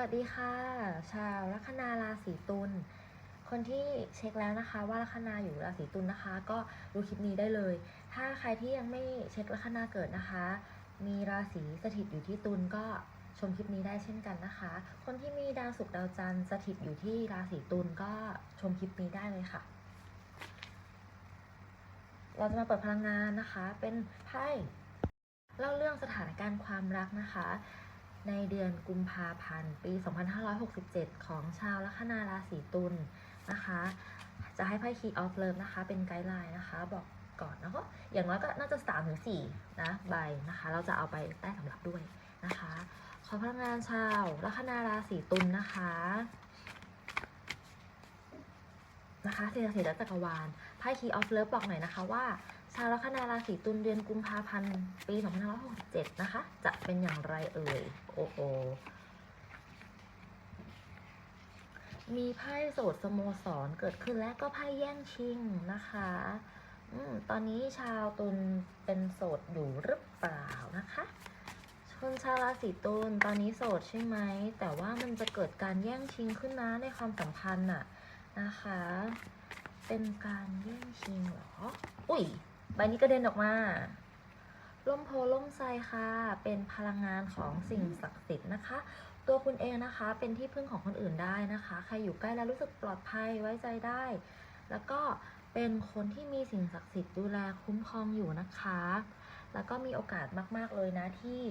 วัสดีค่ะ ชาวลัคนาราศีตุลคนที่เช็คแล้วนะคะ ว่าลัคนาอยู่ราศีตุลนะคะ ก็ดูคลิปนี้ได้เลย ถ้าใครที่ยังไม่เช็คลัคนาเกิดนะคะ มีราศีสถิตอยู่ที่ตุลก็ชมคลิปนี้ได้เช่นกันนะคะ คนที่มีดาวศุกร์ดาวจันทร์สถิตอยู่ที่ราศีตุลก็ชมคลิปนี้ได้เลยค่ะ เราจะมาเปิดพลังงานนะคะ เป็นไพ่เล่าเรื่องสถานการณ์ความรักนะคะ ในเดือนกุมภาพันธ์ ปี 2567 ของชาวลัคนาราศีตุลนะคะ จะให้ไพ่ Key of Love นะคะ เป็นไกด์ไลน์นะคะ บอกก่อนแล้วก็อย่างน้อยก็น่าจะ3ถึง4นะใบนะคะ เราจะเอาไปใต้สำรับด้วยนะคะ ขอพลังงานชาวลัคนาราศีตุลนะคะนะคะสิ่งศักดิ์สิทธิ์และจักรวาลไพ่ Key of Love บอกหน่อยนะคะว่า ชาวลัคนาราศีตุลเดือนกุมภาพันธ์ปี2567 นะคะ จะเป็นอย่างไรเอ่ย โอ้โหมีไพ่โสดสโมสรเกิดขึ้นและก็ไพ่แย่งชิงนะคะอตอนนี้ชาวตุลเป็นโสดอยู่หรือเปล่านะคะคนชาวราศีตุลตอนนี้โสดใช่ไหม แต่ว่ามันจะเกิดการแย่งชิงขึ้นนะในความสัมพันธ์น่ะนะคะ เป็นการแย่งชิงเหรอ อุ้ย ใบนี้กระเด็นออกมาล่มโพล่มไทรค่ะ เป็นพลังงานของสิ่งศักดิ์สิทธิ์นะคะ ตัวคุณเองนะคะ เป็นที่พึ่งของคนอื่นได้นะคะ ใครอยู่ใกล้แล้วรู้สึกปลอดภัยไว้ใจได้ แล้วก็เป็นคนที่มีสิ่งศักดิ์สิทธิ์ดูแลคุ้มครองอยู่นะคะ แล้วก็มีโอกาสมากๆเลยนะที่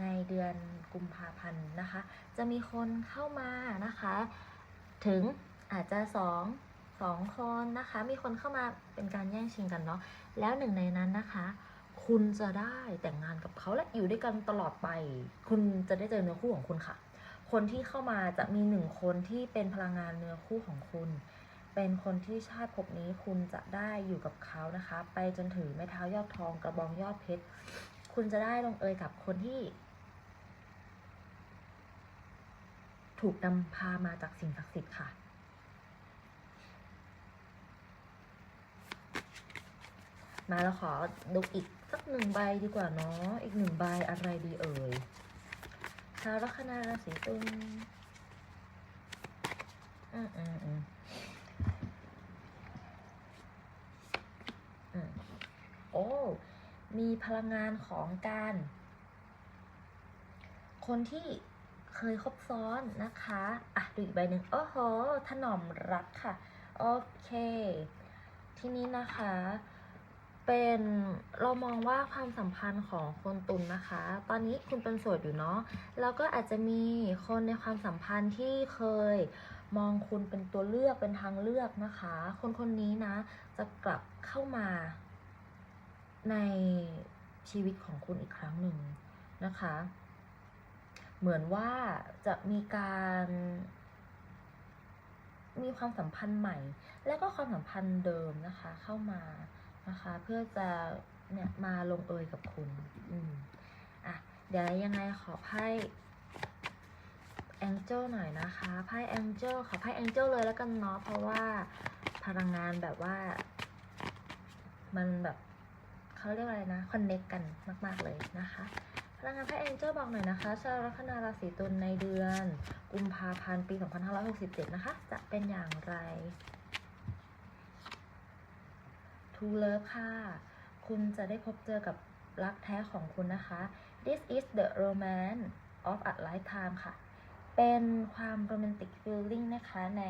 ในเดือนกุมภาพันธ์นะคะ จะมีคนเข้ามานะคะ ถึงอาจจะสอง องคนนะคะ มีคนเข้ามาเป็นการแย่งชิงกันเนาะแล้วหนึ่งในนั้นนะคะ คุณจะได้แต่งงานกับเขาและอยู่ด้วยกันตลอดไป คุณจะได้เจอเนื้อคู่ของคุณค่ะ คนที่เข้ามาจะมีหนึ่งคนที่เป็นพลังงานเนื้อคู่ของคุณ เป็นคนที่ชาติภพนี้คุณจะได้อยู่กับเขานะคะ ไปจนถึงไม้เท้ายอดทองกระบองยอดเพชรคุณจะได้ลงเอยกับคนที่ถูกนำพามาจากสิ่งศักดิ์สิทธิ์ค่ะ มาเราขอดูอีกสักหนึ่งใบดีกว่าเนาะ อีกหนึ่งใบอะไรดีเอ่ยชาวลัคนาราศีตุลอืมอืมอืมอืมโอ้ มีพลังงานของการ คนที่เคยคบซ้อนนะคะ อะ ดูอีกใบหนึ่งโอ้โหถนอมรักค่ะ โอเค ที่นี้นะคะ เป็นเรามองว่าความสัมพันธ์ของคนตุลนนะคะ ตอนนี้คุณเป็นโสดอยู่เนาะแล้วก็อาจจะมีคนในความสัมพันธ์ที่เคยมองคุณเป็นตัวเลือกเป็นทางเลือกนะคะ คนคนนี้นะ จะกลับเข้ามาในชีวิตของคุณอีกครั้งหนึ่งนะคะ เหมือนว่าจะมีการมีความสัมพันธ์ใหม่ แล้วก็ความสัมพันธ์เดิมนะคะเข้ามา นะคะ เพื่อจะเนี่ยมาลงเอยกับคุณอืมอะเดี๋ยวยังไงขอไพ่แองเจิลหน่อยนะคะไพ่แองเจิลขอไพ่แองเจิลเลยแล้วกันเนาะเพราะว่าพลังงานแบบว่า มันแบบเขาเรียกว่าอะไรนะคอนเน็กกันมาก ๆ เลยนะคะพลังงานไพ่แองเจิลบอกหน่อยนะคะชาวลัคนาราศีตุลในเดือน กุมภาพันธ์ปี 2567 นะคะ จะเป็นอย่างไร ทูเลิฟค่ะ คุณจะได้พบเจอกับรักแท้ของคุณนะคะ This is the romance of a lifetime ค่ะ เป็นความโรแมนติกฟีลลิ่งนะคะใน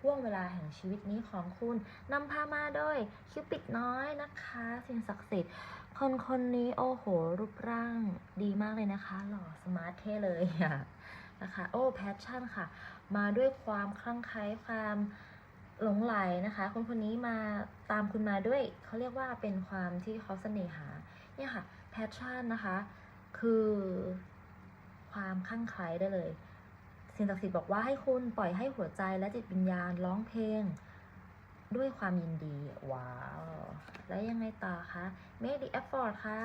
ห่วงเวลาแห่งชีวิตนี้ของคุณนำพามาโดยคิวปิดน้อยนะคะสิ่งศักดิ์สิทธิ์คนคนนี้โอ้โห รูปร่างดีมากเลยนะคะ หล่อสมาร์ทเท่เลยอะนะคะ โอ้แพชชั่นค่ะ มาด้วยความคลั่งไคล้ความ หลงไหลนะคะ คนคนนี้มาตามคุณมาด้วยเขาเรียกว่าเป็นความที่เขาเสน่หาเนี่ยค่ะแพชชั่นนะคะ คือความคลั่งไคล้ได้เลยสิ่งศักดิ์สิทธิ์บอกว่าให้คุณปล่อยให้หัวใจและจิตวิญญาณร้องเพลง ด้วยความยินดี ว้าว แล้วยังไงต่อคะ make the effort ค่ะ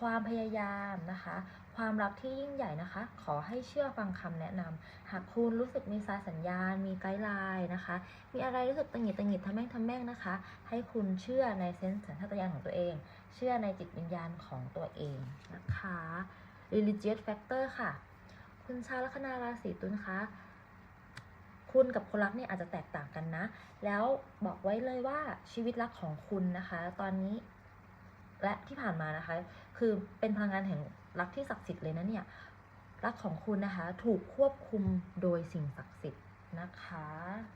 ความพยายามนะคะ ความรักที่ยิ่งใหญ่นะคะ ขอให้เชื่อฟังคำแนะนำหากคุณรู้สึกมีสายสัญญาณ มีไกด์ไลน์นะคะ มีอะไรรู้สึกตังหงิดตังหงิดทำแม่งทำแม่งนะคะ ให้คุณเชื่อในเซนส์สัญชาตญาณของตัวเอง เชื่อในจิตวิญญาณของตัวเองนะคะ religious factor ค่ะ คุณชาวลัคนาราศีตุลคะคุณกับคนรักเนี่ยอาจจะแตกต่างกันนะ แล้วบอกไว้เลยว่าชีวิตรักของคุณนะคะ ตอนนี้ และที่ผ่านมานะคะ คือเป็นพลังงานแห่งรักที่ศักดิ์สิทธิ์เลยนะเนี่ย รักของคุณนะคะ ถูกควบคุมโดยสิ่งศักดิ์สิทธิ์นะคะ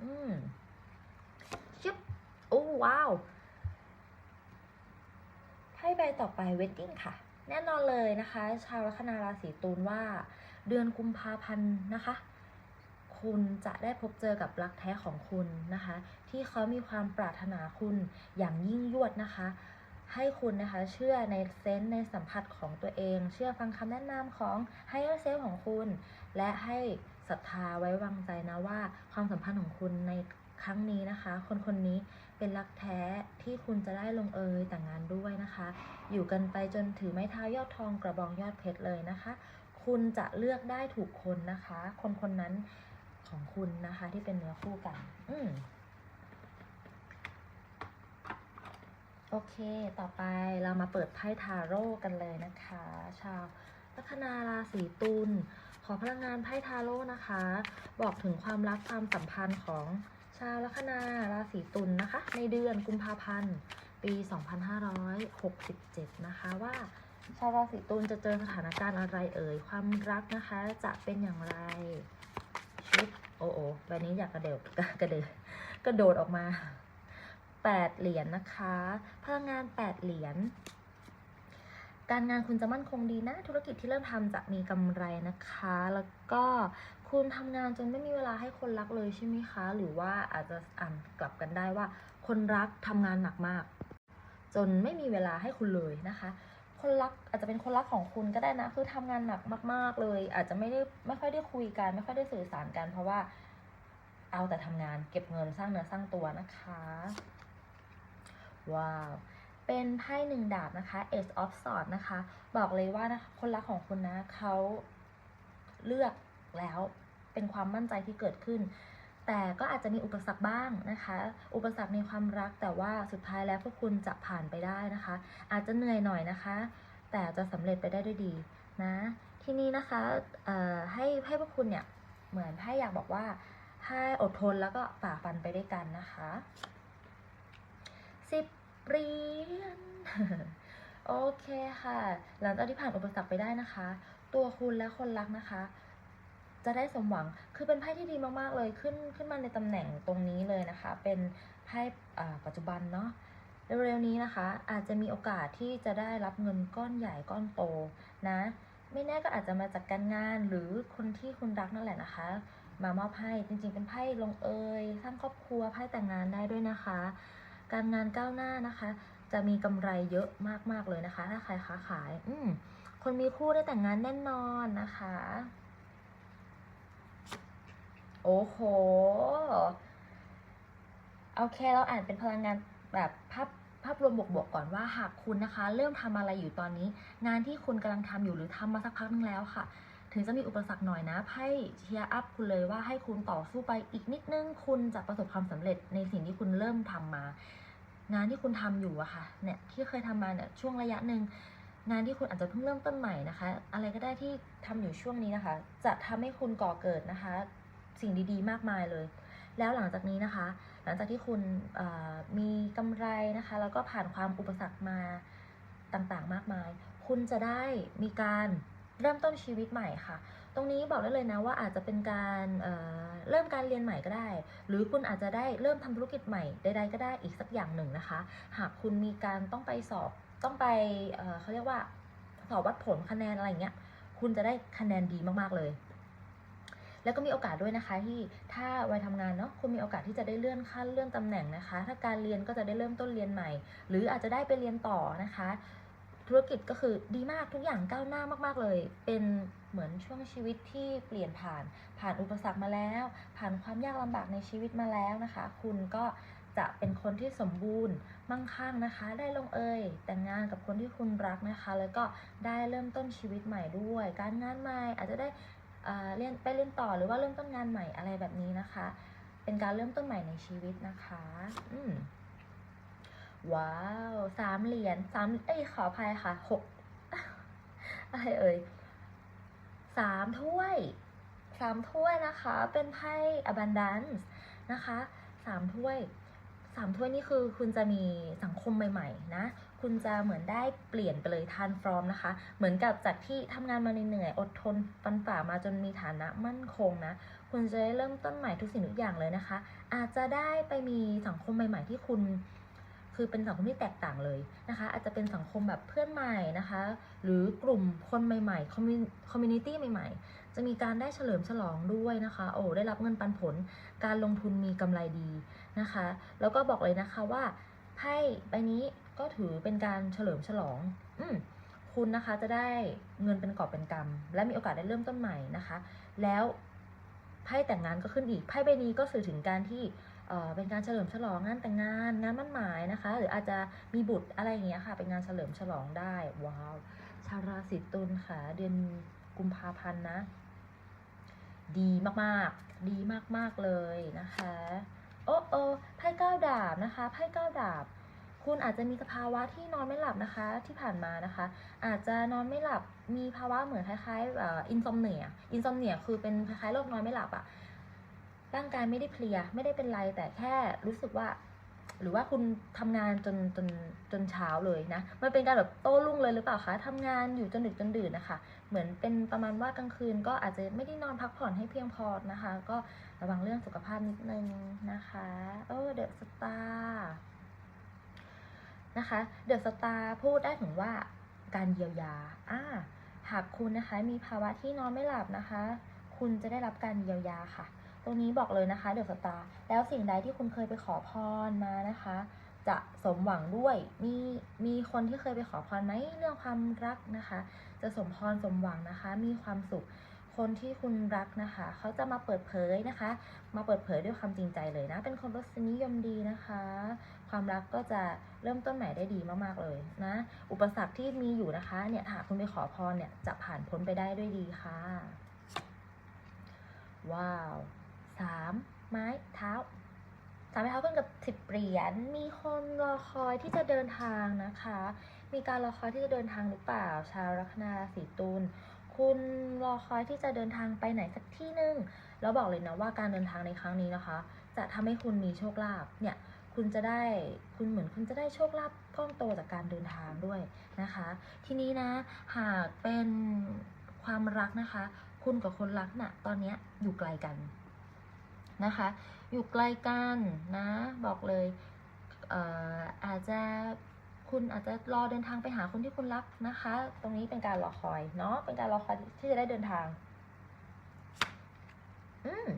อืมชิบโอ้ว้าวไพ่ใบต่อไปเวดดิ้งค่ะ แน่นอนเลยนะคะ ชาวลัคนาราศีตุลว่า เดือนกุมภาพันธ์นะคะคุณจะได้พบเจอกับรักแท้ของคุณนะคะ ที่เขามีความปรารถนาคุณอย่างยิ่งยวดนะคะ ให้คุณนะคะเชื่อในเซนส์ในสัมผัสของตัวเอง เชื่อฟังคำแนะนำของ higher self ของคุณ และให้ศรัทธาไว้วางใจนะว่า ความสัมพันธ์ของคุณในครั้งนี้นะคะ คนคนนี้เป็นรักแท้ที่คุณจะได้ลงเอยแต่งงานด้วยนะคะ อยู่กันไปจนถือไม้เท้ายอดทองกระบองยอดเพชรเลยนะคะ คุณจะเลือกได้ถูกคนนะคะ คนคนนั้นของคุณนะคะที่เป็นเนื้อคู่กัน อืม โอเค ต่อไปเรามาเปิดไพ่ทาโร่กันเลยนะคะ ชาวลัคนาราศีตุล ขอพลังงานไพ่ทาโร่นะคะ บอกถึงความรักความสัมพันธ์ของชาวลัคนาราศีตุลนนะคะ ในเดือนกุมภาพันธ์ ปี 2567 นะคะว่าชาวราศีตุลจะเจอสถานการณ์อะไรเอ่ย ความรักนะคะจะเป็นอย่างไร ชุดโอ้โอใบนี้อยากกระเดดกระเดดกระโดดออกมา แปดเหรียญนะคะ พลังงานแปดเหรียญ การงานคุณจะมั่นคงดีนะ ธุรกิจที่เริ่มทำจะมีกำไรนะคะ แล้วก็คุณทำงานจนไม่มีเวลาให้คนรักเลยใช่ไหมคะ หรือว่าอาจจะอ่านกลับกันได้ว่า คนรักทำงานหนักมาก จนไม่มีเวลาให้คุณเลยนะคะ คนรักอาจจะเป็นคนรักของคุณก็ได้นะ คือทำงานหนักมาก ๆเลย อาจจะไม่ได้ไม่ค่อยได้คุยกัน ไม่ค่อยได้สื่อสารกัน เพราะว่าเอาแต่ทำงานเก็บเงินสร้างเนื้อสร้างตัวนะคะ ว้าว เป็นไพ่หนึ่งดาบนะคะ Ace of Swords นะคะ บอกเลยว่านะคนรักของคุณนะเขาเลือกแล้วเป็นความมั่นใจที่เกิดขึ้น แต่ก็อาจจะมีอุปสรรคบ้างนะคะ อุปสรรคในความรักแต่ว่าสุดท้ายแล้วพวกคุณจะผ่านไปได้นะคะ อาจจะเหนื่อยหน่อยนะคะ แต่จะสำเร็จไปได้ด้วยดีนะ ทีนี้นะคะให้ให้พวกคุณเนี่ยเหมือนไพ่อยากบอกว่าให้อดทนแล้วก็ฝ่าฟันไปด้วยกันนะคะสิบ เรียญโอเคค่ะ หลังจากที่ผ่านอุปสรรคไปได้นะคะ ตัวคุณและคนรักนะคะ จะได้สมหวัง คือเป็นไพ่ที่ดีมากๆเลย ขึ้นขึ้นมาในตำแหน่งตรงนี้เลยนะคะ เป็นไพ่ปัจจุบันเนาะเร็วๆนี้นะคะ อาจจะมีโอกาสที่จะได้รับเงินก้อนใหญ่ก้อนโตนะ ไม่แน่ก็อาจจะมาจากการงานหรือคนที่คุณรักนั่นแหละนะคะ มามอบให้จริงๆเป็นไพ่ลงเอยสร้างครอบครัวไพ่แต่งงานได้ด้วยนะคะ การงานก้าวหน้านะคะ จะมีกำไรเยอะมากๆเลยนะคะ ถ้าใครค้าขาย อืมคนมีคู่ได้แต่งงานแน่นอนนะคะ โอ้โหโอเคเราอ่านเป็นพลังงานแบบภาพภาพรวมบวกๆก่อนว่าหากคุณนะคะ เริ่มทำอะไรอยู่ตอนนี้ งานที่คุณกำลังทำอยู่หรือทำมาสักพักนึงแล้วค่ะ ถึงจะมีอุปสรรคหน่อยนะไพ่เชียร์อัพคุณเลยว่าให้คุณต่อสู้ไปอีกนิดนึง คุณจะประสบความสำเร็จในสิ่งที่คุณเริ่มทำมางานที่คุณทำอยู่อะค่ะเนี่ยที่เคยทำมาเนี่ยช่วงระยะหนึ่งงานที่คุณอาจจะเพิ่งเริ่มต้นใหม่นะคะ อะไรก็ได้ที่ทำอยู่ช่วงนี้นะคะ จะทำให้คุณก่อเกิดนะคะ สิ่งดีๆ มากมายเลย แล้วหลังจากนี้นะคะ หลังจากที่คุณมีกำไรนะคะ แล้วก็ผ่านความอุปสรรคมาต่างๆ มากมาย คุณจะได้มีการ เริ่มต้นชีวิตใหม่ค่ะ ตรงนี้บอกได้เลยนะว่าอาจจะเป็นการเเริ่มการเรียนใหม่ก็ได้ หรือคุณอาจจะได้เริ่มทำธุรกิจใหม่ใดๆก็ได้อีกสักอย่างหนึ่งนะคะ หากคุณมีการต้องไปสอบต้องไปเเขาเรียกว่าสอบวัดผลคะแนนอะไรเงี้ย คุณจะได้คะแนนดีมากๆเลย แล้วก็มีโอกาสด้วยนะคะที่ถ้าวัยทำงานเนาะคุณมีโอกาสที่จะได้เลื่อนขั้นเลื่อนตำแหน่งนะคะ ถ้าการเรียนก็จะได้เริ่มต้นเรียนใหม่ หรืออาจจะได้ไปเรียนต่อนะคะ ธุรกิจก็คือดีมากทุกอย่างก้าวหน้ามาก ๆ เลย เป็นเหมือนช่วงชีวิตที่เปลี่ยนผ่าน ผ่านอุปสรรคมาแล้ว ผ่านความยากลำบากในชีวิตมาแล้วนะคะ คุณก็จะเป็นคนที่สมบูรณ์มั่งคั่งนะคะ ได้ลงเอยแต่งงานกับคนที่คุณรักนะคะ แล้วก็ได้เริ่มต้นชีวิตใหม่ด้วย การงานใหม่อาจจะได้เรียนไปเรียนต่อหรือว่าเริ่มต้นงานใหม่อะไรแบบนี้นะคะ เป็นการเริ่มต้นใหม่ในชีวิตนะคะ อืม ว้าวสามเหรียญสามเอ้ยขออภัยค่ะหกอะไรเอ่ยสามถ้วยสามถ้วยนะคะ เป็นไพ่ abundance นะคะสามถ้วยสามถ้วยนี่คือคุณจะมีสังคมใหม่ ๆ นะ คุณจะเหมือนได้เปลี่ยนไปเลยทันฟอร์มนะคะ เหมือนกับจากที่ทำงานมาเหนื่อยอดทนฟันฝ่ามาจนมีฐานะมั่นคงนะ คุณจะได้เริ่มต้นใหม่ทุกสิ่งทุกอย่างเลยนะคะ อาจจะได้ไปมีสังคมใหม่ ๆ ที่คุณ คือเป็นสังคมที่แตกต่างเลยนะคะ อาจจะเป็นสังคมแบบเพื่อนใหม่นะคะ หรือกลุ่มคนใหม่ๆ คอมมูนิตี้ใหม่ ๆ จะมีการได้เฉลิมฉลองด้วยนะคะ โอ้ได้รับเงินปันผล การลงทุนมีกำไรดีนะคะ แล้วก็บอกเลยนะคะว่าไพ่ใบนี้ก็ถือเป็นการเฉลิมฉลอง อืคุณนะคะจะได้เงินเป็นกอบเป็นกำและมีโอกาสได้เริ่มต้นใหม่นะคะ แล้วไพ่แต่งงานก็ขึ้นอีกไพ่ใบนี้ก็สื่อถึงการที่ เป็นการเฉลิมฉลองงานแต่งงานงานมั่นหมายนะคะ หรืออาจจะมีบุตรอะไรอย่างเงี้ยค่ะ เป็นงานเฉลิมฉลองได้ว้าวชาวราศีตุลค่ะ เดือนกุมภาพันธ์นะ ดีมากๆ ดีมากๆเลยนะคะโอ้โอไพ่เก้าดาบนะคะไพ่เก้าดาบ คุณอาจจะมีสภาวะที่นอนไม่หลับนะคะที่ผ่านมานะคะ อาจจะนอนไม่หลับมีภาวะเหมือนคล้ายๆอินซอมเนียอินซอมเนียคือเป็นคล้ายๆโรคนอนไม่หลับอะ ร่างกายไม่ได้เพลียไม่ได้เป็นไรแต่แค่รู้สึกว่า หรือว่าคุณทำงานจนจนจนเช้าเลยนะมันเป็นการแบบโต้รุ่งเลยหรือเปล่าคะทำงานอยู่จนดึกจนดื่นนะคะ เหมือนเป็นประมาณว่ากลางคืน ก็อาจจะไม่ได้นอนพักผ่อนให้เพียงพอนะคะ ก็ระวังเรื่องสุขภาพนิดนึงนะคะเออเดอะสตาร์นะคะ เดอะสตาร์พูดได้ถึงว่าการเยียวยาอ่าหากคุณนะคะมีภาวะที่นอนไม่หลับนะคะ คุณจะได้รับการเยียวยาค่ะ ตรงนี้บอกเลยนะคะเดอะสตาร์แล้วสิ่งใดที่คุณเคยไปขอพรมานะคะ จะสมหวังด้วย มีมีคนที่เคยไปขอพรไหมเรื่องความรักนะคะ จะสมพรสมหวังนะคะ มีความสุขคนที่คุณรักนะคะ เขาจะมาเปิดเผยนะคะ มาเปิดเผยด้วยความจริงใจเลยนะ เป็นคนรสนิยมดีนะคะ ความรักก็จะเริ่มต้นใหม่ได้ดีมากๆเลยนะ อุปสรรคที่มีอยู่นะคะ เนี่ยถ้าคุณไปขอพรเนี่ยจะผ่านพ้นไปได้ด้วยดีค่ะ ว้าว สามไม้เท้าสามไม้เท้าขึ้นกับสิบเหรียญมีคนรอคอยที่จะเดินทางนะคะ มีการรอคอยที่จะเดินทางหรือเปล่า ชาวลัคนาราศีตุลคุณรอคอยที่จะเดินทางไปไหนสักที่หนึ่งแล้วบอกเลยนะว่าการเดินทางในครั้งนี้นะคะ จะทำให้คุณมีโชคลาภเนี่ยคุณจะได้คุณเหมือนคุณจะได้โชคลาภก้อนโตจากการเดินทางด้วยนะคะ ทีนี้นะหากเป็นความรักนะคะ คุณกับคนรักน่ะตอนนี้อยู่ไกลกัน นะคะ อยู่ไกลกันนะบอกเลยเอ่ออาจจะคุณอาจจะรอเดินทางไปหาคนที่คุณรักนะคะ ตรงนี้เป็นการรอคอยเนาะเป็นการรอคอยที่จะได้เดินทาง อืม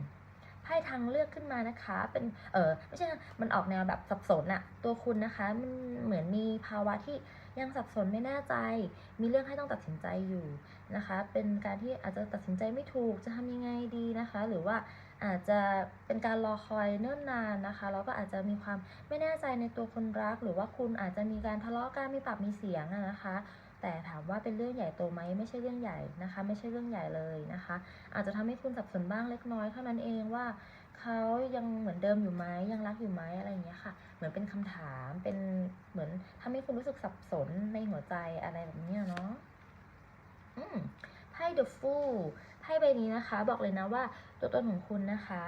ไพ่ทางเลือกขึ้นมานะคะ เป็น เออไม่ใช่นะมันออกแนวแบบสับสนอะตัวคุณนะคะ มันเหมือนมีภาวะที่ยังสับสนไม่แน่ใจ มีเรื่องให้ต้องตัดสินใจอยู่นะคะ เป็นการที่อาจจะตัดสินใจไม่ถูก จะทำยังไงดีนะคะ หรือว่า อาจจะเป็นการรอคอยเนิ่นนานนะคะแล้วก็อาจจะมีความไม่แน่ใจในตัวคนรัก หรือว่าคุณอาจจะมีการทะเลาะกันมีปากมีเสียงอะนะคะ แต่ถามว่าเป็นเรื่องใหญ่โตไหมไม่ใช่เรื่องใหญ่นะคะ ไม่ใช่เรื่องใหญ่เลยนะคะ อาจจะทำให้คุณสับสนบ้างเล็กน้อยเท่านั้นเองว่าเขายังเหมือนเดิมอยู่ไหมยังรักอยู่ไหมอะไรอย่างเงี้ยค่ะ เหมือนเป็นคำถามเป็นเหมือนทำให้คุณรู้สึกสับสนในหัวใจอะไรแบบเนี้ยเนาะอืมไพ่ The Fool ไพ่ใบนี้นะคะ บอกเลยนะว่าตัวตนของคุณนะคะ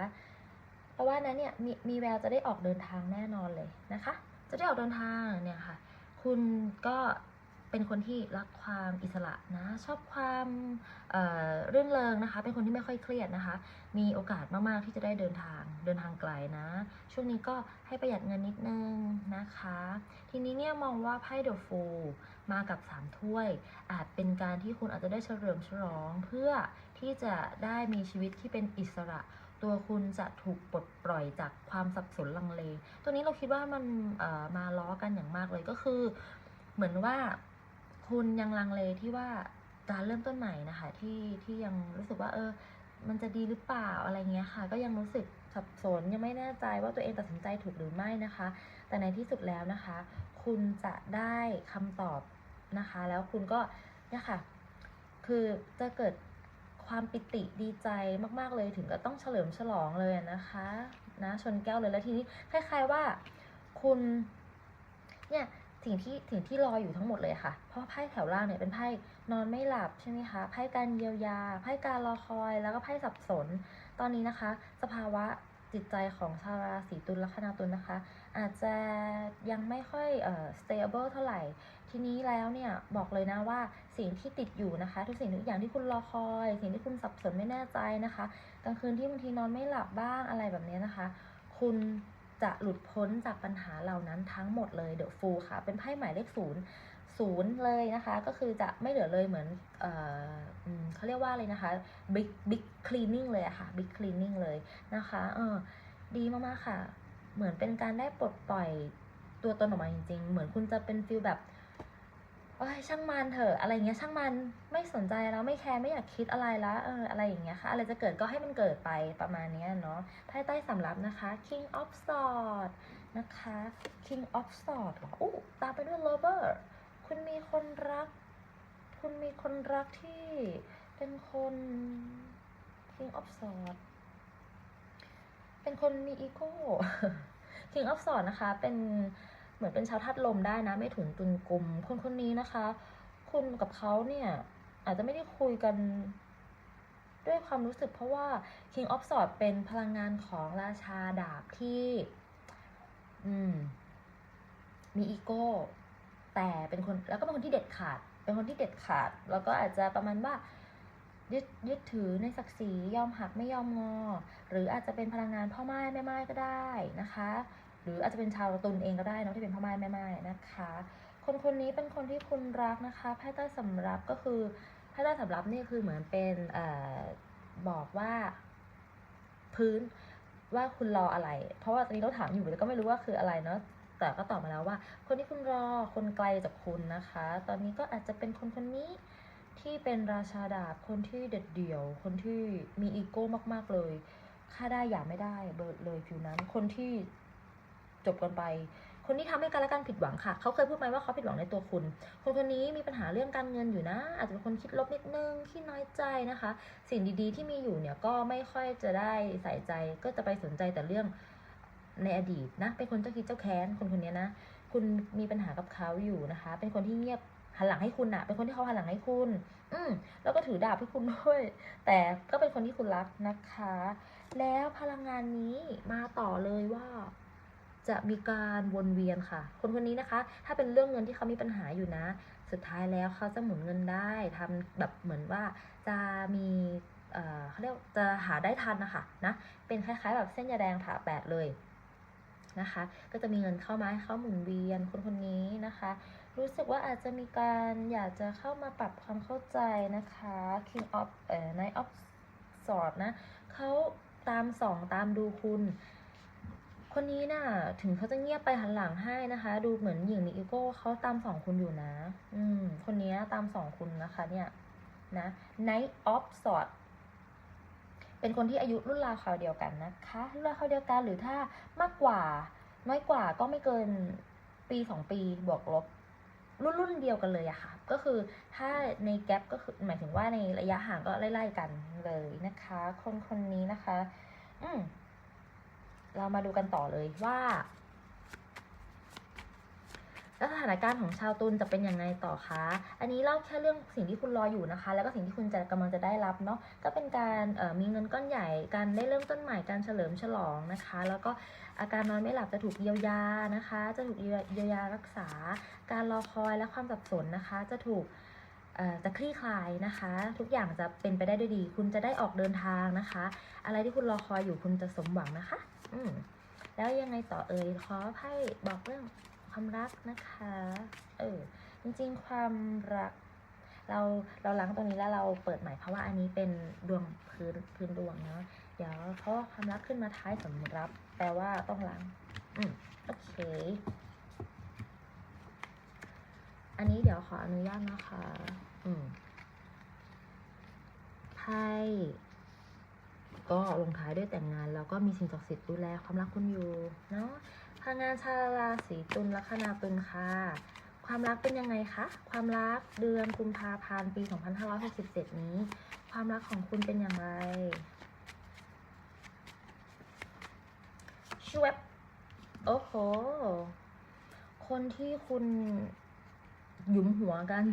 เพราะว่านั้นเนี่ยมีมีแววจะได้ออกเดินทางแน่นอนเลยนะคะ จะได้ออกเดินทางเนี่ยค่ะ คุณก็เป็นคนที่รักความอิสระนะ ชอบความเเรื่องเริงนะคะ เป็นคนที่ไม่ค่อยเครียดนะคะ มีโอกาสมาก ๆ ที่จะได้เดินทาง เดินทางไกลนะ ช่วงนี้ก็ให้ประหยัดเงินนิดนึงนะคะ ทีนี้เนี่ยมองว่าไพ่เดอะฟูมากับ 3 ถ้วย อาจเป็นการที่คุณอาจจะได้เฉลิมฉลองเพื่อ ที่จะได้มีชีวิตที่เป็นอิสระ ตัวคุณจะถูกปลดปล่อยจากความสับสนลังเล ตัวนี้เราคิดว่ามันมาล้อกันอย่างมากเลยก็คือ เหมือนว่าคุณยังลังเลที่ว่าการเริ่มต้นใหม่นะคะที่ที่ยังรู้สึกว่าเออ มันจะดีหรือเปล่าอะไรเงี้ยค่ะ ก็ยังรู้สึกสับสนยังไม่แน่ใจว่าตัวเองตัดสินใจถูกหรือไม่นะคะ แต่ในที่สุดแล้วนะคะ คุณจะได้คำตอบนะคะ แล้วคุณก็เนี่ยค่ะ คือจะเกิด ความปิติดีใจมาก ๆ เลยถึงก็ต้องเฉลิมฉลองเลยนะคะนะชนแก้วเลยแล้วทีนี้คล้าย ๆว่าคุณเนี่ยสิ่งที่สิ่งที่รออยู่ทั้งหมดเลยค่ะ เพราะไพ่แถวล่างเนี่ยเป็นไพ่นอนไม่หลับใช่ไหมคะไพ่การเยียวยาไพ่การรอคอยแล้วก็ไพ่สับสน ตอนนี้นะคะ สภาวะ จิตใจของชาวราศีตุลลัคนาตุลนะคะ อาจจะยังไม่ค่อยเอ่อ stable เท่าไหร่ ทีนี้แล้วเนี่ยบอกเลยนะว่าสิ่งที่ติดอยู่นะคะทุกสิ่งทุกอย่างที่คุณรอคอย สิ่งที่คุณสับสนไม่แน่ใจนะคะกลางคืนที่บางทีนอนไม่หลับบ้างอะไรแบบนี้นะคะ คุณจะหลุดพ้นจากปัญหาเหล่านั้นทั้งหมดเลยเดอะฟูค่ะ เป็นไพ่หมายเลขศูนย์ ศูนย์เลยนะคะ ก็คือจะไม่เหลือเลยเหมือนเอออืมเขาเรียกว่าอะไรนะคะ big big cleaning เลยอะค่ะ big cleaning เลยนะคะเออดีมากๆค่ะ เหมือนเป็นการได้ปลดปล่อยตัวตนออกมาจริงๆ เหมือนคุณจะเป็นฟิลแบบโอ้ยช่างมันเถอะอะไรเงี้ยช่างมันไม่สนใจแล้วไม่แคร์ไม่อยากคิดอะไรละเอออะไรอย่างเงี้ยค่ะ อะไรจะเกิดก็ให้มันเกิดไปประมาณนี้เนาะไพ่ใต้สำรับนะคะ King of Swords นะคะ King of Swords เหรออู้ตามไปด้วย Lover คุณมีคนรัก คุณมีคนรักที่เป็นคน King of Swords เป็นคนมีอีโก้ King of Swords นะคะ เป็นเหมือนเป็นชาวธาตุลมได้นะ ไม่ถุนตุนกลมคนคนนี้นะคะ คุณกับเขาเนี่ย อาจจะไม่ได้คุยกันด้วยความรู้สึกเพราะว่า King of Swords เป็นพลังงานของราชาดาบที่ อืม มีอีโก้ แต่เป็นคนแล้วก็เป็นคนที่เด็ดขาด เป็นคนที่เด็ดขาด แล้วก็อาจจะประมาณว่ายึดยึดถือในศักดิ์ศรียอมหักไม่ยอมงอ หรืออาจจะเป็นพลังงานพ่อไม้แม่ไม้ก็ได้นะคะ หรืออาจจะเป็นชาวตุลเองก็ได้นะที่เป็นพ่อไม้แม่ไม้นะคะ คนคนนี้เป็นคนที่คุณรักนะคะไพ่ใต้สำรับก็คือไพ่ใต้สำรับนี่คือเหมือนเป็นเอ่อบอกว่าพื้นว่าคุณรออะไร เพราะว่าตอนนี้เราถามอยู่แต่ก็ไม่รู้ว่าคืออะไรเนาะ แต่ก็ตอบมาแล้วว่า คนที่คุณรอคนไกลจากคุณนะคะ ตอนนี้ก็อาจจะเป็นคนคนนี้ที่เป็นราชาดาบคนที่เด็ดเดี่ยว คนที่มีอีโก้มากๆเลยค่าได้อย่าไม่ได้เลยเลยฟิวนั้น คนที่จบกันไป คนที่ทำให้กันและกันผิดหวังค่ะ เขาเคยพูดไหมว่าเขาผิดหวังในตัวคุณ คนคนนี้มีปัญหาเรื่องการเงินอยู่นะ อาจจะเป็นคนคิดลบนิดนึงที่น้อยใจนะคะ สิ่งดีๆ ที่มีอยู่เนี่ยก็ไม่ค่อยจะได้ใส่ใจ ก็จะไปสนใจแต่เรื่อง ในอดีตนะ เป็นคนเจ้าคิดเจ้าแค้นคนคนนี้นะ คุณมีปัญหากับเขาอยู่นะคะ เป็นคนที่เงียบหันหลังให้คุณอะเป็นคนที่เขาหันหลังให้คุณ อืมแล้วก็ถือดาบให้คุณด้วย แต่ก็เป็นคนที่คุณรักนะคะ แล้วพลังงานนี้มาต่อเลยว่า จะมีการวนเวียนค่ะ คนคนนี้นะคะ ถ้าเป็นเรื่องเงินที่เขามีปัญหาอยู่นะ สุดท้ายแล้วเขาจะหมุนเงินได้ทำแบบเหมือนว่าจะมีเอ่อเขาเรียกจะหาได้ทันนะคะนะ เป็นคล้ายๆแบบเส้นยาแดงผ่าแปดเลย นะคะ ก็จะมีเงินเข้ามาให้เข้าหมุนเวียนคนคนนี้นะคะ รู้สึกว่าอาจจะมีการอยากจะเข้ามาปรับความเข้าใจนะคะ King of เอ่อ Knight of Swords นะเขาตามส่องตามดูคุณคนนี้น่ะถึงเขาจะเงียบไปหันหลังให้นะคะ ดูเหมือนหญิงมีอีโก้เขาตามสองคุณอยู่นะ อืม คนนี้ตามสองคุณนะคะ เนี่ยนะ Knight of Swords เป็นคนที่อายุรุ่นราวคราวเดียวกันนะคะ รุ่นราวคราวเดียวกันหรือถ้ามากกว่า น้อยกว่าก็ไม่เกินปีสองปีบวกลบ รุ่นรุ่นเดียวกันเลยอะค่ะ ก็คือถ้าในแกลบก็คือหมายถึงว่าในระยะห่างก็ไล่ๆกันเลยนะคะ คนคนนี้นะคะ อืมเรามาดูกันต่อเลยว่า แล้วสถานการณ์ของชาวตุลจะเป็นยังไงต่อคะ อันนี้เล่าแค่เรื่องสิ่งที่คุณรออยู่นะคะ แล้วก็สิ่งที่คุณจะกำลังจะได้รับเนาะ ก็เป็นการมีเงินก้อนใหญ่ การได้เริ่มต้นใหม่ การเฉลิมฉลองนะคะ แล้วก็อาการนอนไม่หลับจะถูกเยียวยานะคะ จะถูกเยียวยารักษา การรอคอยและความสับสนนะคะ จะถูกจะคลี่คลายนะคะ ทุกอย่างจะเป็นไปได้ด้วยดี คุณจะได้ออกเดินทางนะคะ อะไรที่คุณรอคอยอยู่คุณจะสมหวังนะคะ อืมแล้วยังไงต่อเอ่ยขอให้บอกเรื่อง ความรักนะคะ เออ จริงๆ ความรัก เรา เราล้างตรงนี้แล้วเราเปิดใหม่เพราะว่าอันนี้เป็นดวงพื้นพื้นดวงเนาะ เดี๋ยวเพราะาความรักขึ้นมาท้ายสำรับ แปลว่าต้องล้าง อืม โอเค อันนี้เดี๋ยวขออนุญาตนะคะ อืม ไพ่ก็ลงท้ายด้วยแต่งงาน แล้วก็มีสิ่งศักดิ์สิทธิ์ดูแลความรักคุณอยู่เนาะ พลังงานชาวราศีตุลลัคนาตุลค่ะ ความรักเป็นยังไงคะ ความรักเดือนกุมภาพันธ์ปี 2567 นี้ ความรักของคุณเป็นอย่างไรชวบโอ้โห คนที่คุณหยุมหัวกัน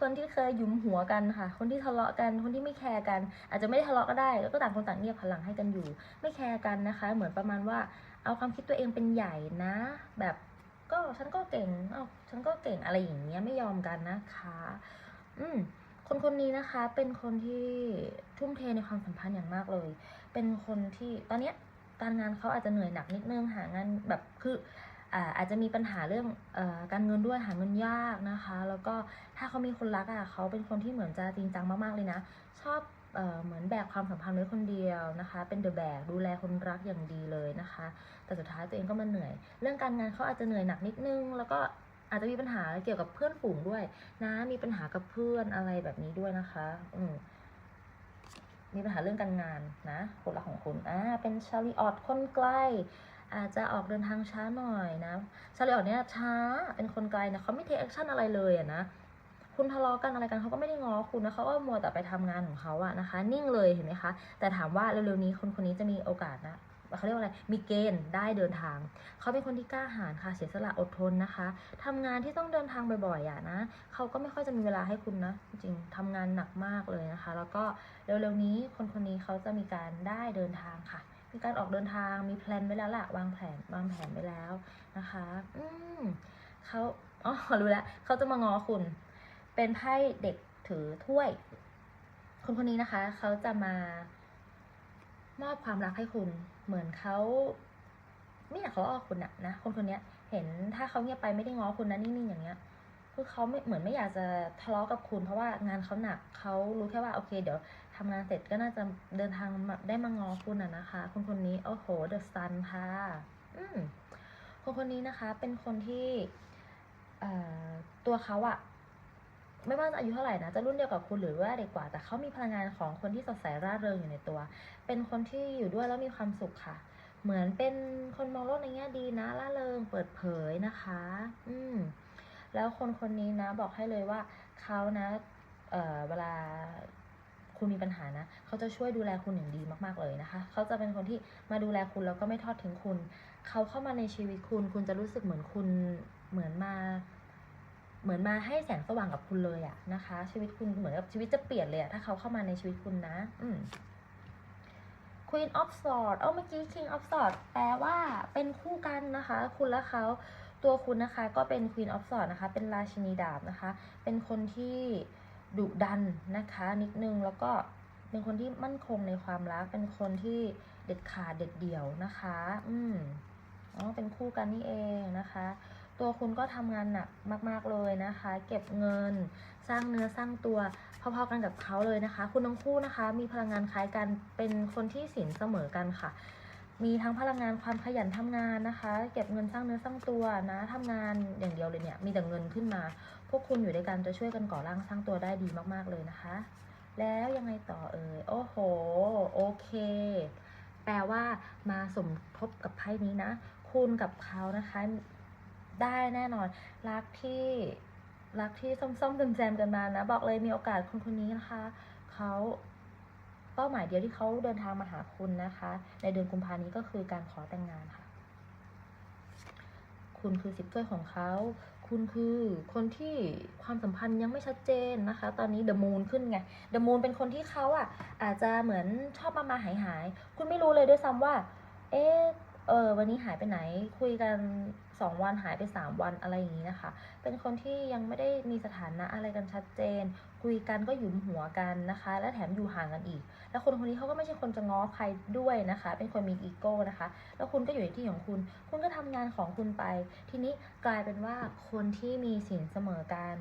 คนที่เคยหยุมหัวกันค่ะ คนที่ทะเลาะกัน คนที่ไม่แคร์กัน อาจจะไม่ได้ทะเลาะก็ได้ แล้วก็ต่างคนต่างเงียบพลังให้กันอยู่ ไม่แคร์กันนะคะ เหมือนประมาณว่า เอาความคิดตัวเองเป็นใหญ่นะ แบบก็ฉันก็เก่งเอ้าฉันก็เก่งอะไรอย่างเงี้ยไม่ยอมกันนะคะ อืมคนคนนี้นะคะเป็นคนที่ทุ่มเทในความสัมพันธ์อย่างมากเลย เป็นคนที่ตอนเนี้ยการงานเขาอาจจะเหนื่อยหนักนิดนึงหางานแบบคืออ่าอาจจะมีปัญหาเรื่องอการเงินด้วยหาเงินยากนะคะ แล้วก็ถ้าเขามีคนรักอะเขาเป็นคนที่เหมือนจะจริงจังมากๆเลยนะ ชอบ เหมือนแบกความสัมพันธ์ไว้คนเดียวนะคะ เป็นเดอะแบกดูแลคนรักอย่างดีเลยนะคะ แต่สุดท้ายตัวเองก็มาเหนื่อย เรื่องการงานเขาอาจจะเหนื่อยหนักนิดนึง แล้วก็อาจจะมีปัญหาเกี่ยวกับเพื่อนฝูงด้วย นะ มีปัญหากับเพื่อนอะไรแบบนี้ด้วยนะคะ อืมมีปัญหาเรื่องการงานนะคนรักของคุณอ่าเป็นชาลีออดคนใกล้อาจจะออกเดินทางช้าหน่อยนะชาลีออดเนี่ยช้าเป็นคนไกลนะเขาไม่เทคแอคชั่นอะไรเลยอะนะ คุณทะเลาะกันอะไรกันเขาก็ไม่ได้ง้อคุณนะเขาก็มัวแต่ไปทำงานของเขาอะนะคะ นิ่งเลยเห็นไหมคะ แต่ถามว่าเร็วๆนี้คนคนนี้จะมีโอกาสนะเขาเรียกว่าอะไร มีเกณฑ์ได้เดินทาง เขาเป็นคนที่กล้าหาญค่ะ เสียสละอดทนนะคะทำงานที่ต้องเดินทางบ่อยๆอะนะ เขาก็ไม่ค่อยจะมีเวลาให้คุณนะ จริงๆทำงานหนักมากเลยนะคะ แล้วก็เร็วๆนี้คนคนนี้เขาจะมีการได้เดินทางค่ะ มีการออกเดินทาง มีแพลนไว้แล้วล่ะ วางแผน วางแผนไว้แล้วนะคะ อืมเขาอ๋อรู้แล้ว เขาจะมาง้อคุณ เป็นไพ่เด็กถือถ้วย คนคนนี้นะคะ เขาจะมามอบความรักให้คุณ เหมือนเขาไม่อยากเขาออกคุณอะนะ คนคนนี้เห็นถ้าเขาเงียบไปไม่ได้ง้อคุณนะนิ่งๆอย่างเงี้ย คือเขาไม่เหมือนไม่อยากจะทะเลาะกับคุณ เพราะว่างานเขาหนักเขารู้แค่ว่าโอเค เดี๋ยวทำงานเสร็จก็น่าจะเดินทางมาได้มางอคุณอะนะคะ คนคนนี้โอ้โหเดอะซันค่ะ อืมคนคนนี้นะคะ เป็นคนที่เอ่อตัวเขาอะ ไม่ว่าจะอายุเท่าไหร่นะจะรุ่นเดียวกับคุณหรือว่าเด็กกว่าแต่เขามีพลังงานของคนที่สดใสร่าเริงอยู่ในตัว เป็นคนที่อยู่ด้วยแล้วมีความสุขค่ะ เหมือนเป็นคนมองโลกในแง่ดีนะร่าเริงเปิดเผยนะคะ อืมแล้วคนคนนี้นะบอกให้เลยว่าเขานะเอ่อเวลาคุณมีปัญหานะ เขาจะช่วยดูแลคุณอย่างดีมากๆเลยนะคะ เขาจะเป็นคนที่มาดูแลคุณแล้วก็ไม่ทอดทิ้งคุณ เขาเข้ามาในชีวิตคุณ คุณจะรู้สึกเหมือนคุณเหมือนมา เหมือนมาให้แสงสว่างกับคุณเลยอะนะคะ ชีวิตคุณเหมือนกับชีวิตจะเปลี่ยนเลยอะถ้าเขาเข้ามาในชีวิตคุณนะ อืม Queen of Swords เอ้าเมื่อกี้ King of Swords แปลว่าเป็นคู่กันนะคะ คุณและเขาตัวคุณนะคะ ก็เป็น Queen of Swords นะคะ เป็นราชินีดาบนะคะ เป็นคนที่ดุดันนะคะ นิดนึงแล้วก็เป็นคนที่มั่นคงในความรัก เป็นคนที่เด็ดขาดเด็ดเดี่ยวนะคะ อืมอ๋อเป็นคู่กันนี่เองนะคะ ตัวคุณก็ทำงานหนักมาก ๆเลยนะคะ เก็บเงิน สร้างเนื้อสร้างตัวพอๆกันกับเขาเลยนะคะ คุณทั้งคู่นะคะ มีพลังงานคล้ายกันเป็นคนที่สินเสมอกันค่ะ มีทั้งพลังงานความขยันทำงานนะคะ เก็บเงินสร้างเนื้อสร้างตัวนะทำงานอย่างเดียวเลยเนี่ยมีแต่เงินขึ้นมา พวกคุณอยู่ด้วยกันจะช่วยกันก่อร่างสร้างตัวได้ดีมากๆเลยนะคะ แล้วยังไงต่อเอ่ยโอ้โหโอเค แปลว่ามาสมทบกับไพ่นี้นะ คุณกับเขานะคะ ได้แน่นอน รักที่รักที่ส้มๆแซมๆกันมานะ บอกเลยมีโอกาสคนคนนี้นะคะเขาเป้าหมายเดียวที่เขาเดินทางมาหาคุณนะคะ ในเดือนกุมภานี้ก็คือการขอแต่งงานค่ะ คุณคือสิบถ้วยของเขา คุณคือคนที่ความสัมพันธ์ยังไม่ชัดเจนนะคะ ตอนนี้เดอะมูนขึ้นไงเดอะมูนเป็นคนที่เขาอะอาจจะเหมือนชอบมามาหายหาย คุณไม่รู้เลยด้วยซ้ำว่า เอ๊ะ เออวันนี้หายไปไหนคุยกันสองวันหายไปสามวันอะไรอย่างนี้นะคะ เป็นคนที่ยังไม่ได้มีสถานะอะไรกันชัดเจน คุยกันก็หยุมหัวกันนะคะ และแถมอยู่ห่างกันอีก แล้วคนคนนี้เขาก็ไม่ใช่คนจะง้อใครด้วยนะคะ เป็นคนมีอีโก้นะคะ แล้วคุณก็อยู่ในที่ของคุณ คุณก็ทำงานของคุณไป ทีนี้กลายเป็นว่าคนที่มีสินเสมอกัน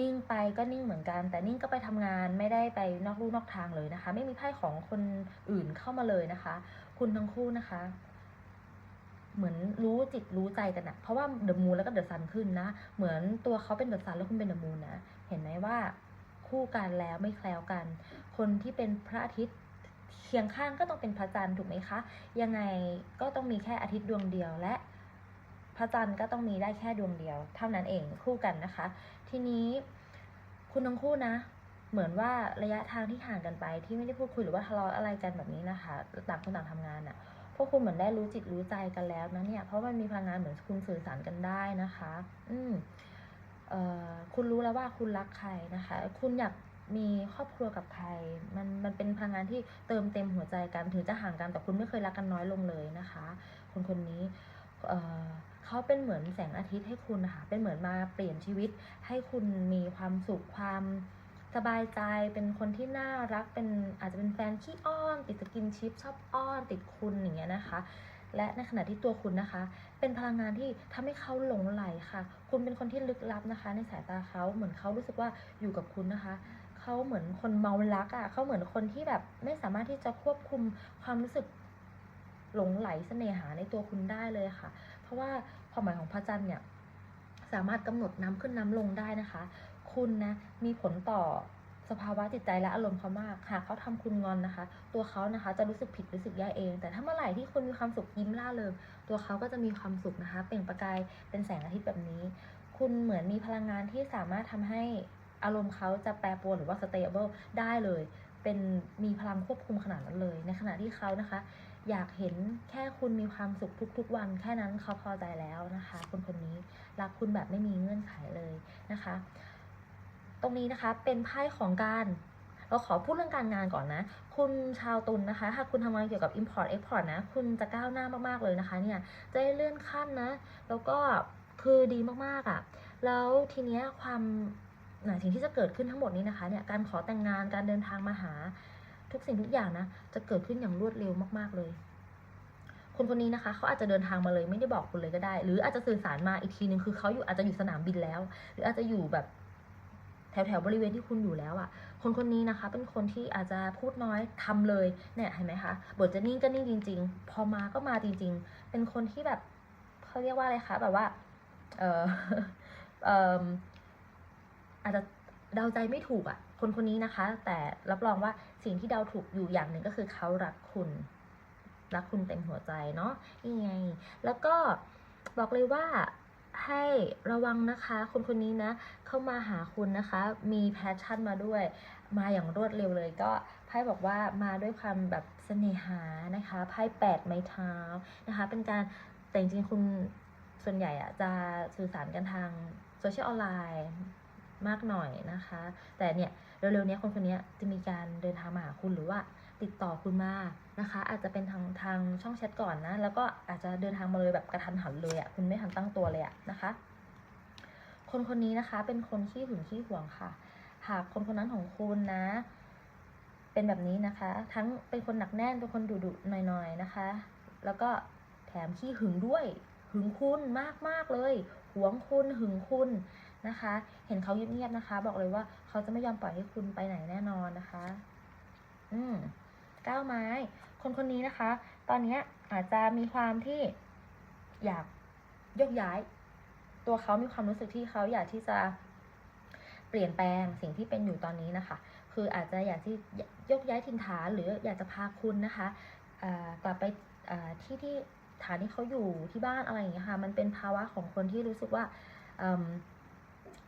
นิ่งไปก็นิ่งเหมือนกัน แต่นิ่งก็ไปทำงานไม่ได้ไปนอกลู่นอกทางเลยนะคะ ไม่มีไพ่ของคนอื่นเข้ามาเลยนะคะ คุณทั้งคู่นะคะ เหมือนรู้จิตรู้ใจกันอะเพราะว่าเดอะมูนแล้วก็เดอะซันขึ้นนะ เหมือนตัวเขาเป็นเดอะซันแล้วคุณเป็นเดอะมูนนะ เห็นไหมว่าคู่กันแล้วไม่แคล้วกัน คนที่เป็นพระอาทิตย์เคียงข้างก็ต้องเป็นพระจันทร์ถูกไหมคะ ยังไงก็ต้องมีแค่อาทิตย์ดวงเดียวและพระจันทร์ก็ต้องมีได้แค่ดวงเดียว เท่านั้นเองคู่กันนะคะ ทีนี้คุณทั้งคู่นะ เหมือนว่าระยะทางที่ห่างกันไปที่ไม่ได้พูดคุยหรือว่าทะเลาะอะไรกันแบบนี้นะคะต่างคนต่างทำงานอะ่ะ วกคุณเหมือนได้รู้จิตรู้ใจกันแล้วนะเนี่ย เพราะมันมีพลังงานเหมือนคุณสื่อสารกันได้นะคะ อืมเอ่อคุณรู้แล้วว่าคุณรักใครนะคะ คุณอยากมีครอบครัวกับใคร มันมันเป็นพลังงานที่เติมเต็มหัวใจกันถึงจะห่างกันแต่คุณไม่เคยรักกันน้อยลงเลยนะคะ คนคนนี้เอ่อเขาเป็นเหมือนแสงอาทิตย์ให้คุณนะคะเป็นเหมือนมาเปลี่ยนชีวิตให้คุณมีความสุขความ สบายใจเป็นคนที่น่ารักเป็นอาจจะเป็นแฟนขี้อ้อนติดสกินชิปชอบอ้อนติดคุณอย่างเงี้ยนะคะ และในขณะที่ตัวคุณนะคะ เป็นพลังงานที่ทำให้เขาหลงไหลค่ะ คุณเป็นคนที่ลึกลับนะคะ ในสายตาเขาเหมือนเขารู้สึกว่าอยู่กับคุณนะคะเขาเหมือนคนเมารักอะ่ะเขาเหมือนคนที่แบบไม่สามารถที่จะควบคุมความรู้สึกหลงไหลเสน่หาในตัวคุณได้เลยค่ะ เพราะว่าความหมายของพระจันทร์เนี่ยสามารถกำหนดน้ำขึ้นน้ำลงได้นะคะ คุณนะมีผลต่อสภาวะจิตใจและอารมณ์เขามากหากเขาทำคุณงอนนะคะ ตัวเขานะคะจะรู้สึกผิดรู้สึกแย่เอง แต่ถ้าเมื่อไหร่ที่คุณมีความสุขยิ้มร่าเริงตัวเขาก็จะมีความสุขนะคะ เปล่งประกายเป็นแสงอาทิตย์แบบนี้ คุณเหมือนมีพลังงานที่สามารถทำให้อารมณ์เขาจะแปรปรวนหรือว่า stable ได้เลย เป็นมีพลังควบคุมขนาดนั้นเลย ในขณะที่เขานะคะ อยากเห็นแค่คุณมีความสุขทุก ๆ วัน แค่นั้นเขาพอใจแล้วนะคะ คนคนนี้รักคุณแบบไม่มีเงื่อนไขเลยนะคะ ตรงนี้นะคะเป็นไพ่ของการเราขอพูดเรื่องการงานก่อนนะ คุณชาวตุลนนะคะ หากคุณทำงานเกี่ยวกับ Import Export นะ คุณจะก้าวหน้ามากๆเลยนะคะเนี่ย จะได้เลื่อนขั้นนะ แล้วก็คือดีมากๆอะ่ะ แล้วทีเนี้ยความสิ่งที่จะเกิดขึ้นทั้งหมดนี้นะคะเนี่ย การขอแต่งงาน การเดินทางมาหา ทุกสิ่งทุกอย่างนะ จะเกิดขึ้นอย่างรวดเร็วมากๆเลยคนคนนี้นะคะเขาอาจจะเดินทางมาเลยไม่ได้บอกคุณเลยก็ได้ หรืออาจจะสื่อสารมาอีกทีนึงคือเขาอยู่อาจจะอยู่สนามบินแล้ว หรืออาจจะอยู่แบบ แถวแถวๆบริเวณที่คุณอยู่แล้วอะ่ะ คนคนนี้นะคะเป็นคนที่อาจจะพูดน้อยทำเลยเนี่ยเห็นไหมคะบทจะนิ่งก็นิ่งจริง ๆ พอมาก็มาจริง ๆ เป็นคนที่แบบเขาเรียกว่าอะไรคะแบบว่าเออเอออาจจะเดาใจไม่ถูกอะ่ะ คนคนนี้นะคะ แต่รับรองว่าสิ่งที่เดาถูกอยู่อย่างหนึ่งก็คือเขารักคุณ รักคุณเต็มหัวใจเนาะนี่ไง แล้วก็บอกเลยว่า ให้ระวังนะคะคนคนนี้นะ เข้ามาหาคุณนะคะ มีแพชชั่นมาด้วย มาอย่างรวดเร็วเลยก็ไพ่บอกว่ามาด้วยความแบบเสน่หานะคะไพ่แปดไม้เท้านะคะ เป็นการแต่จริงๆคุณส่วนใหญ่อะจะสื่อสารกันทางโซเชียลออนไลน์มากหน่อยนะคะ แต่เนี่ยเร็วๆนี้คนคนนี้จะมีการเดินทางมาหาคุณหรือว่า ติดต่อคุณมานะคะ อาจจะเป็นทางทางช่องแชทก่อนนะ แล้วก็อาจจะเดินทางมาเลยแบบกระทันหันเลยอะคุณไม่ทันตั้งตัวเลยอะนะคะ คนคนนี้นะคะ เป็นคนขี้หึงขี้หวงค่ะ หากคนคนนั้นของคุณนะ เป็นแบบนี้นะคะ ทั้งเป็นคนหนักแน่นเป็นคนดุดุหน่อยๆนะคะ แล้วก็แถมขี้หึงด้วยหึงคุณมากมากๆเลยหวงคุณหึงคุณนะคะ เห็นเขาเงียบๆนะคะ บอกเลยว่าเขาจะไม่ยอมปล่อยให้คุณไปไหนแน่นอนนะคะ อืม ก้าไม้ คนคนนี้นะคะ ตอนนี้อาจจะมีความที่อยากยกย้าย ตัวเขามีความรู้สึกที่เขาอยากที่จะเปลี่ยนแปลงสิ่งที่เป็นอยู่ตอนนี้นะคะ คืออาจจะอยากที่ยกย้ายถิ่นฐานหรืออยากจะพาคุณนะคะกลับไปที่ที่ฐานที่เขาอยู่ที่บ้านอะไรอย่างเงี้ยค่ะ มันเป็นภาวะของคนที่รู้สึกว่า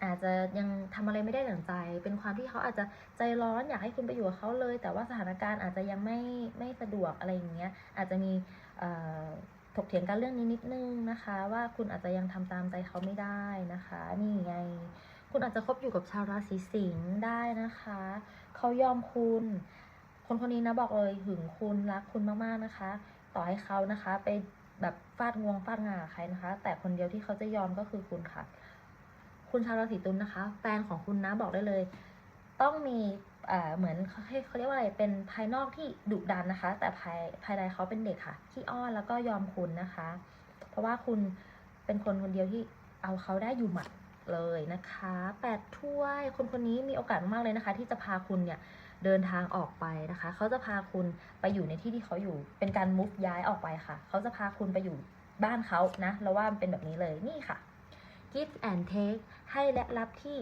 อาจจะยังทำอะไรไม่ได้ดั่งใจ เป็นความที่เขาอาจจะใจร้อนอยากให้คุณไปอยู่กับเขาเลย แต่ว่าสถานการณ์อาจจะยังไม่ไม่สะดวกอะไรอย่างเงี้ย อาจจะมีถกเถียงกันเรื่องนี้นิดนึงนะคะ ว่าคุณอาจจะยังทำตามใจเขาไม่ได้นะคะ นี่ไง คุณอาจจะคบอยู่กับชาวราศีสิงห์ได้นะคะ เขายอมคุณ คนคนนี้นะบอกเลยหึงคุณรักคุณมากๆนะคะ ต่อให้เขานะคะไปแบบฟาดงวงฟาดงาใครนะคะ แต่คนเดียวที่เขาจะยอมก็คือคุณค่ะ คุณชาวราศีตุลนะคะ แฟนของคุณนะบอกได้เลย ต้องมีเหมือนเขาเขาเรียกว่าอะไรเป็นภายนอกที่ดุดันนะคะ แต่ภายภายในเขาเป็นเด็กค่ะขี้อ้อนแล้วก็ยอมคุณนะคะ เพราะว่าคุณเป็นคนคนเดียวที่เอาเขาได้อยู่หมัดเลยนะคะแปดถ้วยคนคนนี้มีโอกาสมากเลยนะคะ ที่จะพาคุณเนี่ยเดินทางออกไปนะคะ เขาจะพาคุณไปอยู่ในที่ที่เขาอยู่เป็นการมุฟย้ายออกไปค่ะ เขาจะพาคุณไปอยู่บ้านเขานะเราว่ามันเป็นแบบนี้เลยนี่ค่ะ give and take ให้และรับที่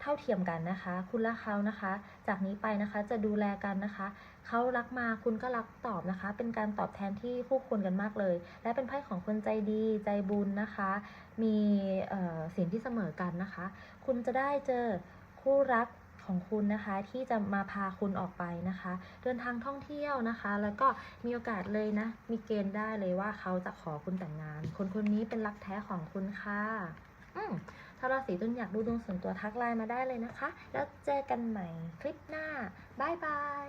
เท่าเทียมกันนะคะ คุณและเขานะคะ จากนี้ไปนะคะจะดูแลกันนะคะ เขารักมาคุณก็รักตอบนะคะ เป็นการตอบแทนที่คู่ควรกันมากเลย และเป็นไพ่ของคนใจดีใจบุญนะคะ มีสิ่งที่เสมอกันนะคะ คุณจะได้เจอคู่รัก ของคุณนะคะ ที่จะมาพาคุณออกไปนะคะ เดินทางท่องเที่ยวนะคะ แล้วก็มีโอกาสเลยนะ มีเกณฑ์ได้เลยว่าเขาจะขอคุณแต่งงาน คนคนนี้เป็นรักแท้ของคุณค่ะอืมถ้าราศีตุลอยากดูดวงส่วนตัวทักไลน์มาได้เลยนะคะ แล้วเจอกันใหม่คลิปหน้าบายบาย